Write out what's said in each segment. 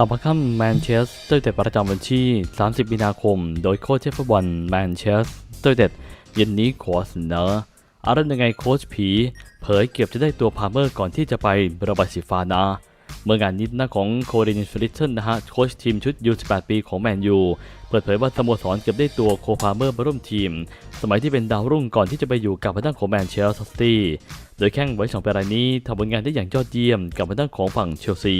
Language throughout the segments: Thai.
กลับมาค่ำแมนเชสเตอร์เต็ดประจำวันที่ 30 มีนาคม โดยโค้ชเทฟบอลแมนเชสเตอร์เต็ดเย็นนี้ขอเสนออะไรยังไงโค้ชผี เผยเกือบจะได้ตัวพาเมอร์ก่อนที่จะไประบายสีฟ้านะเมื่องานนี้หน้าของโคเรนินฟลิตเทนนะฮะโค้ชทีมชุดยู18ปีของแมนยู เปิดเผยว่าสโมสรเก็บได้ตัวโคพาเมอร์มาร่วมทีม สมัยที่เป็นดาวรุ่งก่อนที่จะไปอยู่กับทางด้านของแมนเชสเตอร์ซิตี้ โดยแข้งไว้สองปรายนี้ทำผลงานได้อย่างยอดเยี่ยมกับทางด้านของฝั่งเชลซี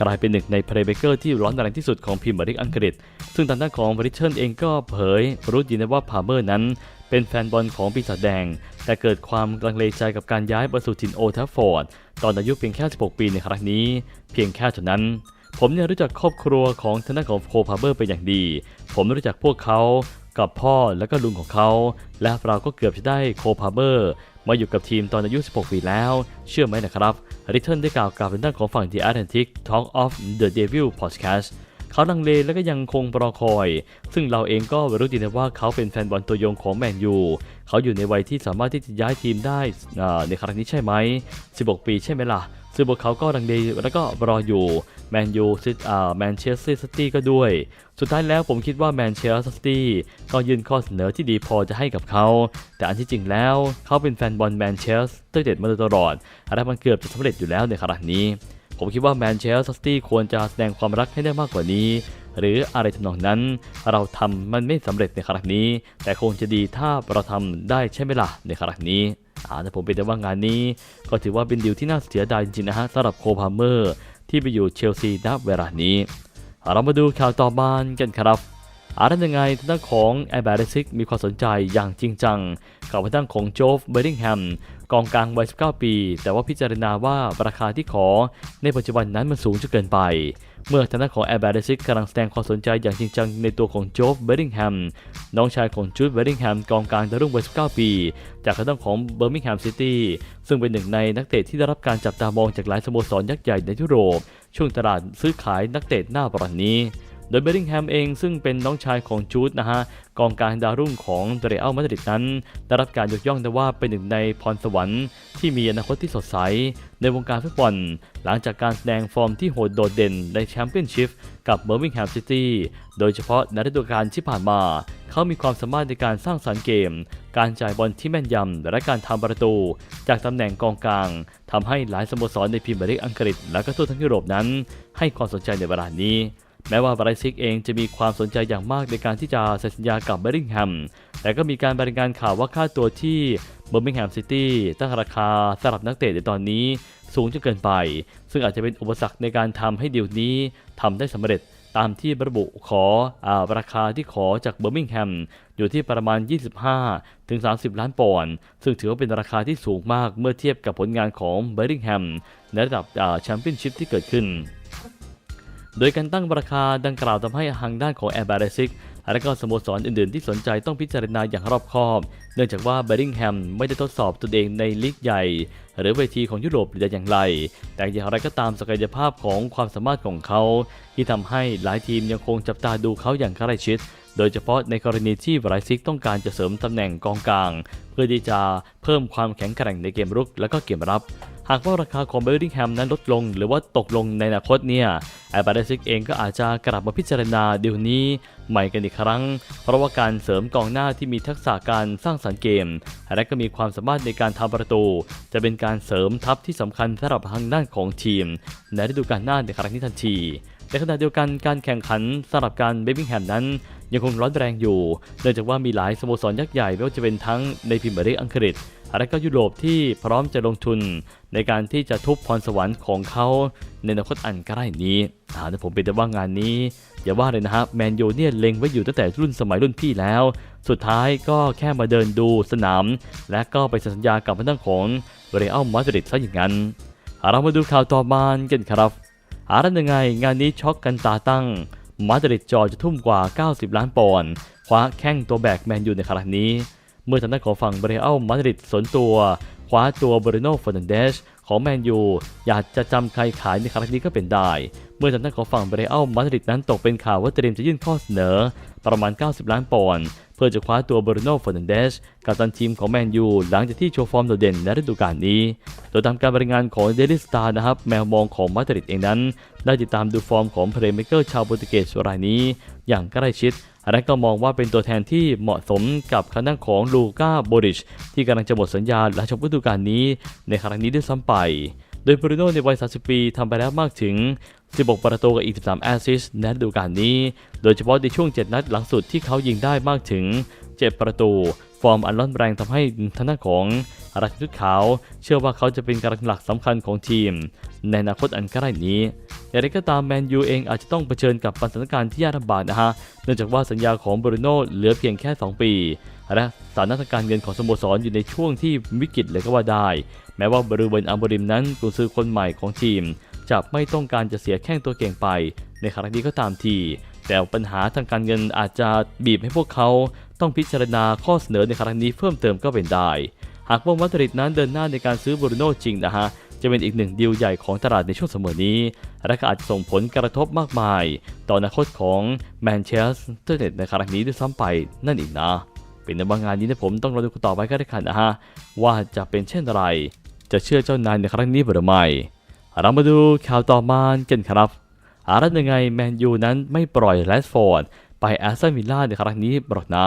กลายเป็นหนึ่งในเพลย์เบเกอร์ที่ร้อนแรงที่สุดของพรีเมียร์ลีกอังกฤษ ซึ่งทางด้านของบริเชนเองก็เผยรู้ดีนะว่าพาเมอร์นั้นเป็นแฟนบอลของปีศาจแดง แต่เกิดความลังเลใจกับการย้ายมาสู่ถิ่นโอทัฟฟอร์ด ตอนอายุเพียงแค่ 16 ปีในครั้งนี้ เพียงแค่เท่านั้น ผมเนี่ยรู้จักครอบครัวของทาน้านของโคพาเมอร์เป็นอย่างดี ผมรู้จักพวกเขากับพ่อและก็ลุงของเขา และเราก็เกือบจะได้โคพาเมอร์ มาอยู่กับทีมตอนอายุ 16 ปีแล้ว เชื่อไหมนะครับริเทิลได้กล่าวกับทางด้านของฝั่ง The Atlantic Talk of the Devil Podcast เขาลังเลและก็ยังคงรอคอย ซึ่งเราเองก็รู้ดีนะว่าเขาเป็นแฟนบอลตัวยงของแมนยู เขาอยู่ในวัยที่สามารถที่จะย้ายทีมได้ในครั้งนี้ใช่ไหม 16 ปีใช่ไหมล่ะ ซึ่งพวกเขาก็ลังเลแล้วก็รออยู่แมนยูซิอ่าแมนเชสเตอร์ซิตี้ก็ด้วย สุดท้ายแล้วผมคิดว่าแมนเชสเตอร์ซิตี้ก็ยื่นข้อเสนอที่ดีพอจะให้กับเขา แต่อันที่จริงแล้วเขาเป็นแฟนบอลแมนเชสเตอร์เด็ดมาโดยตลอดและมันเกือบจะสำเร็จอยู่แล้วในครั้งนี้ ผมคิดว่าแมนเชสเตอร์ซิตี้ควรจะแสดงความรักให้ได้มากกว่านี้หรืออะไรทำนองนั้น เราทำมันไม่สำเร็จในครั้งนี้ แต่คงจะดีถ้าเราทำได้ใช่ไหมล่ะในครั้งนี้ อ่าแต่ผมเป็นแต่ว่างานนี้ ก็ถือว่าเป็นดีลที่น่าเสียดายจริงๆนะฮะสำหรับโคพาเมอร์ที่ไปอยู่เชลซีณเวลานี้ เรามาดูข่าวต่อมากันครับ อาร์ตยังไงทางด้านของแอร์แบริซิกมีความสนใจอย่างจริงจัง กับทางด้านของโจฟเบอร์ดิงแฮมกองกลางวัย 19 ปี แต่ว่าพิจารณาว่าราคาที่ขอในปัจจุบันนั้นมันสูงจนเกินไป เมื่อทางด้านของแอร์แบริซิกกำลังแสดงความสนใจอย่างจริงจังในตัวของโจฟเบอร์ดิงแฮมน้องชายของจูดเบอร์ดิงแฮมกองกลางดาวรุ่งวัย 19 ปี จากทางด้านของเบอร์มิงแฮมซิตี้ซึ่งเป็นหนึ่งในนักเตะที่ได้รับการจับตามองจากหลายสโมสรยักษ์ใหญ่ในยุโรป ช่วงตลาดซื้อขายนักเตะหน้าปรันนี้ โดยเบอร์ดิงแฮมเองซึ่งเป็นน้องชายของจูดนะฮะกองกางดาวรุ่งของเรอัลมาดริดนั้น ได้รับการยกย่องได้ว่าเป็นหนึ่งในพรสวรรค์ที่มีอนาคตที่สดใส ในวงการฟุตบอลหลังจากการแสดงฟอร์มที่โหดโดดเด่นในแชมเปี้ยนชิพกับเบอร์มิงแฮมซิตี้โดยเฉพาะในฤดูกาลที่ผ่านมา เขามีความสามารถในการสร้างสรรค์เกม การจ่ายบอลที่แม่นยำและการทำประตู จากตำแหน่งกองกลางทำให้หลายสโมสรในพรีเมียร์ลีกอังกฤษ และก็ทั่วทั้งยุโรปนั้น ให้ความสนใจในเวลานี้ แม้ว่าบรายซิกเองจะมีความสนใจอย่างมากในการที่จะเซ็นสัญญากับเบอร์มิงแฮม แต่ก็มีการบริการข่าวว่าค่าตัวที่เบอร์มิงแฮมซิตี้ตั้งราคาสำหรับนักเตะในตอนนี้สูงจนเกินไป ซึ่งอาจจะเป็นอุปสรรคในการทำให้ดีลนี้ทำได้สำเร็จตามที่ระบุขออราคาที่ขอจากเบอร์มิงแฮมอยู่ที่ประมาณ 25 ถึง 30 ล้านปอนด์ ซึ่งถือว่าเป็นราคาที่สูงมากเมื่อเทียบกับผลงานของเบอร์มิงแฮมในระดับแชมเปี้ยนชิพที่เกิดขึ้น โดยการตั้งราคาดังกล่าวทำให้ทางด้านของแอร์บาริซิกและก็สโมสรอื่นๆ ที่สนใจต้องพิจารณาอย่างรอบคอบ เนื่องจากว่าเบอร์ดิงแฮมไม่ได้ทดสอบตนเองในลีกใหญ่ หรือเวทีของยุโรปหรืออย่างไร แต่อย่างไรก็ตามศักยภาพของความสามารถของเขา ที่ทำให้หลายทีมยังคงจับตาดูเขาอย่างใกล้ชิดโดยเฉพาะในกรณีที่ไบรซิกต้องการจะเสริมตำแหน่งกองกลาง เพื่อที่จะเพิ่มความแข็งแกร่งในเกมรุกและก็เกมรับ หากว่าราคาของเบอร์ดิงแฮมนั้นลดลง หรือว่าตกลงในอนาคตเนี่ยแอบาริซิกเองก็อาจจะกลับมาพิจารณาเดีลนี้ใหม่กันอีกครั้ง เพราะว่าการเสริมกองหน้าที่มีทักษะการสร้างสรรค์เกม และก็มีความสามารถในการทำประตู จะเป็นการเสริมทัพที่สำคัญสำหรับทางด้านของทีม ในฤดูกาลหน้าในครั้งนี้ทันทีในขณะเดียวกันการแข่งขันสำหรับการเบบิงแฮมนั้น ยังคงร้อนแรงอยู่ เนื่องจากว่ามีหลายสโมสรยักษ์ใหญ่ไม่ว่าจะเป็นทั้งในพรีเมียร์ลีกอังกฤษ และก็ยุโรปที่พร้อมจะลงทุนในการที่จะทุบพรสวรรค์ของเขาในอนาคตอันใกล้นี้อ่าแต่ผมเป็นแต่ว่างานนี้อย่าว่าเลยนะฮะแมนยูเนี่ยเล็งไว้อยู่ตั้งแต่รุ่นสมัยรุ่นพี่แล้ว สุดท้ายก็แค่มาเดินดูสนาม และก็ไปสัญญากับทางด้านของเรอัลมาดริดซะอย่างนั้นเรามาดูข่าวต่อมากันครับอารันยังไงงานนี้ช็อกกันตาตั้ง มาดริดจอจะทุ่มกว่า 90 ล้านปอนด์คว้าแข้งตัวแบกแมนยูในครั้งนี้ เมื่อทางด้านของฝั่งเบรอัลมาดริดสนตัวคว้าตัวบริโนฟอร์นันเดสของแมนยูอยากจะจำใครขายในครั้งนี้ก็เป็นได้ เมื่อทางด้านของฝั่งเบรอัลมาดริดนั้นตกเป็นข่าวว่าเตรียมจะยื่นข้อเสนอ ประมาณ 90 ล้านปอนด์เพื่อจะคว้าตัวบรูโน่ฟอร์นันเดสกัปตันทีมของแมนยูหลังจากที่โชว์ฟอร์มโดดเด่นในฤดูกาลนี้ โดยตามการบรายงานของเดลิสตาร์นะครับแมวมองของมาดริดเองนั้น ได้ติดตามดูฟอร์มของเพลย์เมเกอร์ชาวโปรตุเกสรายนี้ อย่างใกล้ชิด และก็มองว่าเป็นตัวแทนที่เหมาะสมกับคณะของลูก้าโบริช ที่กำลังจะหมดสัญญาหลังจบฤดูกาลนี้ในครั้งนี้ด้วยซ้ำไป โดยบรูโน่ในวัย 30 ปีทำไปแล้วมากถึง 16 ประตูกับอีก 13 แอสซิสต์ในฤดูกาลนี้ โดยเฉพาะในช่วง 7 นัดหลังสุดที่เขายิงได้มากถึง 7 ประตู ฟอร์มอันร้อนแรงทำให้ทางด้านของ ราชชุดขาว เชื่อว่าเขาจะเป็นกำลังหลักสำคัญของทีม ในอนาคตอันใกล้นี้อย่างไรก็ตามแมนยูเองอาจจะต้องเผชิญกับปัญหาการณ์ที่ยากลำบากนะฮะ เนื่องจากว่าสัญญาของบรูโน่เหลือเพียงแค่ 2 ปี และสถานการณ์เงินของสโมสรอยู่ในช่วงที่วิกฤตเลยก็ว่าได้ แม้ว่าบรูเบนอัมบริมนั้นกุนซือคนใหม่ของทีม จะไม่ต้องการจะเสียแข้งตัวเก่งไป ในครั้งนี้ก็ตามทีแต่ปัญหาทางการเงินอาจจะบีบให้พวกเขาต้องพิจารณาข้อเสนอในครั้งนี้เพิ่มเติมก็เป็นได้ หากว่ามาดริดนั้นเดินหน้าในการซื้อบรูโน่จริงนะฮะจะเป็นอีกหนึ่งดีลใหญ่ของตลาดในช่วงเสมอนี้ และก็อาจจะส่งผลกระทบมากมาย ต่ออนาคตของแมนเชสเตอร์เน็ตในครั้งนี้ด้วยซ้ำไปนั่นเอีกนะ เป็นในบางงานนี้นะผมต้องรอดูต่อไปก็ได้ค่ะนะฮะ ว่าจะเป็นเช่นไร จะเชื่อเจ้านายในครั้งนี้หรือไม่เรามาดูข่าวต่อมากันครับอารันยังไงแมนยูนั้นไม่ปล่อยแรดฟอร์ดไปแอสตันวิลล่าในครั้งนี้หรอกนะ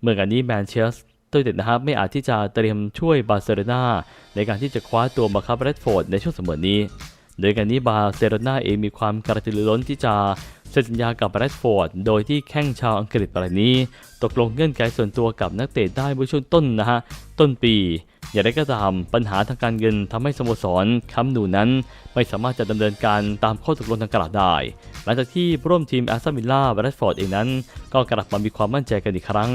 เมื่อกันนี้แมนเชสเตอร์ ยูไนเต็ดนะครับไม่อาจที่จะเตรียมช่วยบาร์เซโลนาในการที่จะคว้าตัวมาคับแรดฟอร์ดในช่วงเสมอนี้ โดยการนี้บาร์เซโลนาเองมีความกระตือรือร้นที่จะเซ็นสัญญากับแรดฟอร์ดโดยที่แข้งชาวอังกฤษรายนี้ ตกลงเงื่อนไขส่วนตัวกับนักเตะได้เมื่อช่วงต้นนะฮะต้นปีอย่างไรก็ตามปัญหาทางการเงินทำให้สโมสรคัมนูนั้น ไม่สามารถจะดำเนินการตามข้อตกลงทางกระดาษได้ หลังจากที่ร่วมทีมแอสตันวิลล่าแรดฟอร์ดเองนั้น ก็กลับมามีความมั่นใจกันอีกครั้ง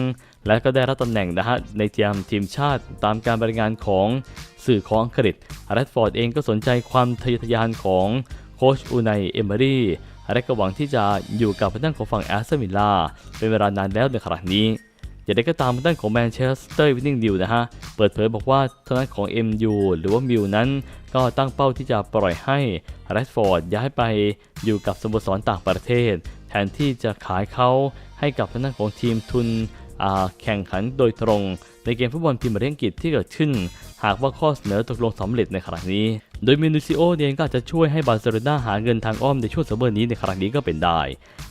และก็ได้รับตำแหน่งนะฮะในทีมทีมชาติตามการบริงานของสื่อของอังกฤษแรดฟอร์ดเองก็สนใจความทะเยอทะยานของโค้ชอูไนเอมเมอรี่และก็หวังที่จะอยู่กับทางด้านของฝั่งแอสตันวิลล่าเป็นเวลานานแล้วในครั้งนี้อย่างไรก็ตามทางด้านของแมนเชสเตอร์วินนิ่งดิวนะฮะ เปิดเผยบอกว่าทางด้านของ MU หรือว่ามิวนั้น ก็ตั้งเป้าที่จะปล่อยให้แรดฟอร์ดย้ายไปอยู่กับสโมสรต่างประเทศ แทนที่จะขายเขาให้กับทางด้านของทีมทุน แข่งขันโดยตรง ในเกมฟุตบอลพรีเมียร์ลีกอังกฤษที่เกิดขึ้น หากว่าข้อเสนอตกลงสำเร็จในครั้งนี้ โดยมินูซิโอเองก็อาจจะช่วยให้บาร์เซโลนาหาเงินทางอ้อมในช่วงซัมเมอร์นี้ในครั้งนี้ก็เป็นได้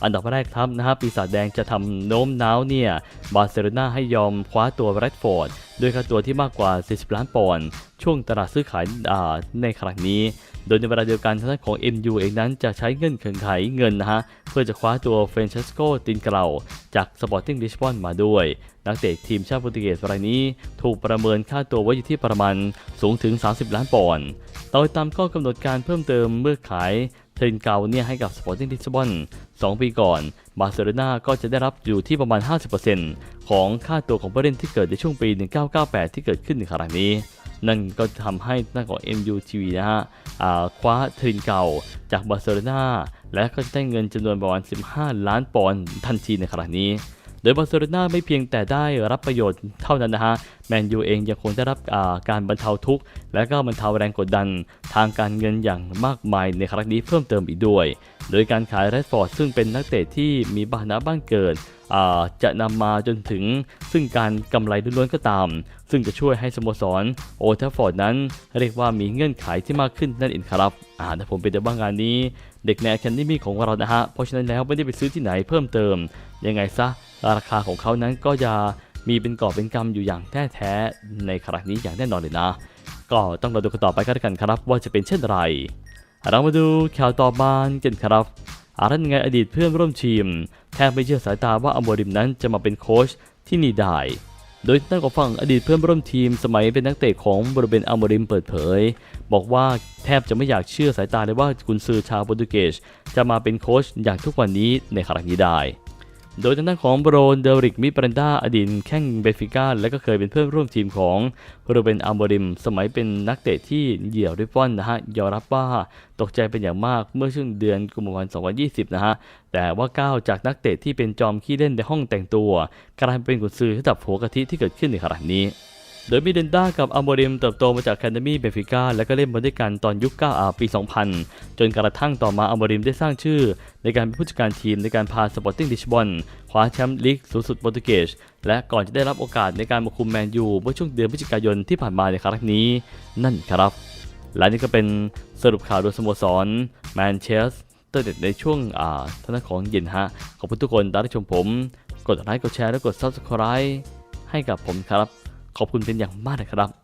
อันดับแรกครับนะฮะปีศาจแดงจะทำโน้มน้าวเนี่ยบาร์เซโลนาให้ยอมคว้าตัวแรดฟอร์ดด้วยค่าตัวที่มากกว่า 40 ล้านปอนด์ช่วงตลาดซื้อขายในครั้งนี้ โดยในเวลาเดียวกันทางด้านของ MU เองนั้นจะใช้เงื่อนไขเงินนะฮะเพื่อจะคว้าตัวเฟรนเชสโกตินเกลาจากสปอร์ติ้งลิสบอนมาด้วย นักเตะทีมชาติโปรตุเกสรายนี้ ถูกประเมินค่าตัวไว้อยู่ที่ประมาณสูงถึง 30 ล้านปอนด์ โดยตามข้อกำหนดการเพิ่มเติมเมื่อขายเทรนเกาเนี่ยให้กับสปอร์ติ้งลิสบอน2ปีก่อนบาร์เซโลนาก็จะได้รับอยู่ที่ประมาณ 50%ของค่าตัวของผู้เล่นที่เกิดในช่วงปี 1998 ที่เกิดขึ้นในครั้งนี้ นั่นก็ทำให้หน้าของ MUTV นะฮะคว้าเทรนเก่าจากบาร์เซโลนาและก็จะได้เงินจำนวนประมาณ 15 ล้านปอนด์ทันทีในครั้งนี้ โดยบาร์เซโลนาไม่เพียงแต่ได้รับประโยชน์เท่านั้นนะฮะแมนยูเองยังคงได้รับการบรรเทาทุกข์ และก็บรรเทาแรงกดดันทางการเงินอย่างมากมายในครั้งนี้เพิ่มเติมอีกด้วย โดยการขายแรดฟอร์ดซึ่งเป็นนักเตะที่มีบานะบ้านเกิดจะนำมาจนถึงซึ่งการกำไรล้วนๆก็ตาม ซึ่งจะช่วยให้สโมสรโอทฟฟอร์ดนั้น เรียกว่ามีเงื่อนไขที่มากขึ้นนั่นเองครับอ่าถ้าผมเป็นเดบ้างงานนี้ เด็กในแคนดี้มีของเรานะฮะเพราะฉะนั้นแล้วไม่ได้ไปซื้อที่ไหนเพิ่มเติมยังไงซะ ราคาของเขานั้นก็จะมีเป็นกอบเป็นกำอยู่อย่างแท้แท้ในครั้งนี้อย่างแน่นอนเลยนะ ก็ต้องรอดูกันต่อไปกันกันครับว่าจะเป็นเช่นไร เรามาดูข่าวต่อมากันครับอารันไงอดีตเพื่อนร่วมทีม แทบไม่เชื่อสายตาว่าอัมโบริมนั้นจะมาเป็นโค้ชที่นี่ได้ โดยท่านของฝั่งอดีตเพื่อนร่วมทีมสมัยเป็นนักเตะของบริเวณอัมโบริมเปิดเผย บอกว่าแทบจะไม่อยากเชื่อสายตาเลยว่ากุนซือชาวโปรตุเกสจะมาเป็นโค้ชอย่างทุกวันนี้ในครั้งนี้ได้ โดยทางด้านของโบรนเดริกมิปรันดาอดีตแข้งเบฟิก้าและก็เคยเป็นเพื่อนร่วมทีมของโรเบนอัลโบริม สมัยเป็นนักเตะที่เหยี่ยวริบบอนนะฮะยอมรับว่าตกใจเป็นอย่างมากเมื่อช่วงเดือนกุมภาพันธ์ 2020 นะฮะ แต่ว่าก้าวจากนักเตะที่เป็นจอมขี้เล่นในห้องแต่งตัว กลายเป็นกุญซือระดับหัวกะทิที่เกิดขึ้นในขณะนี้ โดยมิเดนด้ากับอัมโบริมเติบโตมาจากแคนเดมี่เบฟิก้าและก็เล่นบอลด้วยกันตอนยุค9อาปี 2000 จนกระทั่งต่อมาอัมโบริมได้สร้างชื่อ ในการเป็นผู้จัดการทีมในการพาสปอร์ติ้งลิชบอนคว้าแชมป์ลีกสูงสุดโปรตุเกสและก่อนจะได้รับโอกาสในการมาคุมแมนยูเมื่อช่วงเดือนพฤศจิกายนที่ผ่านมาในครั้งนี้ นั่นครับและนี่ก็เป็นสรุปข่าวโดยสโมสรแมนเชสเตอร์เด็ดในช่วงอ่าทางด้านของเย็นฮะ ขอบคุณทุกคนที่ได้ชมผม กดไลค์กดแชร์และกด Subscribe ให้กับผมครับ ขอบคุณเป็นอย่างมากนะครับ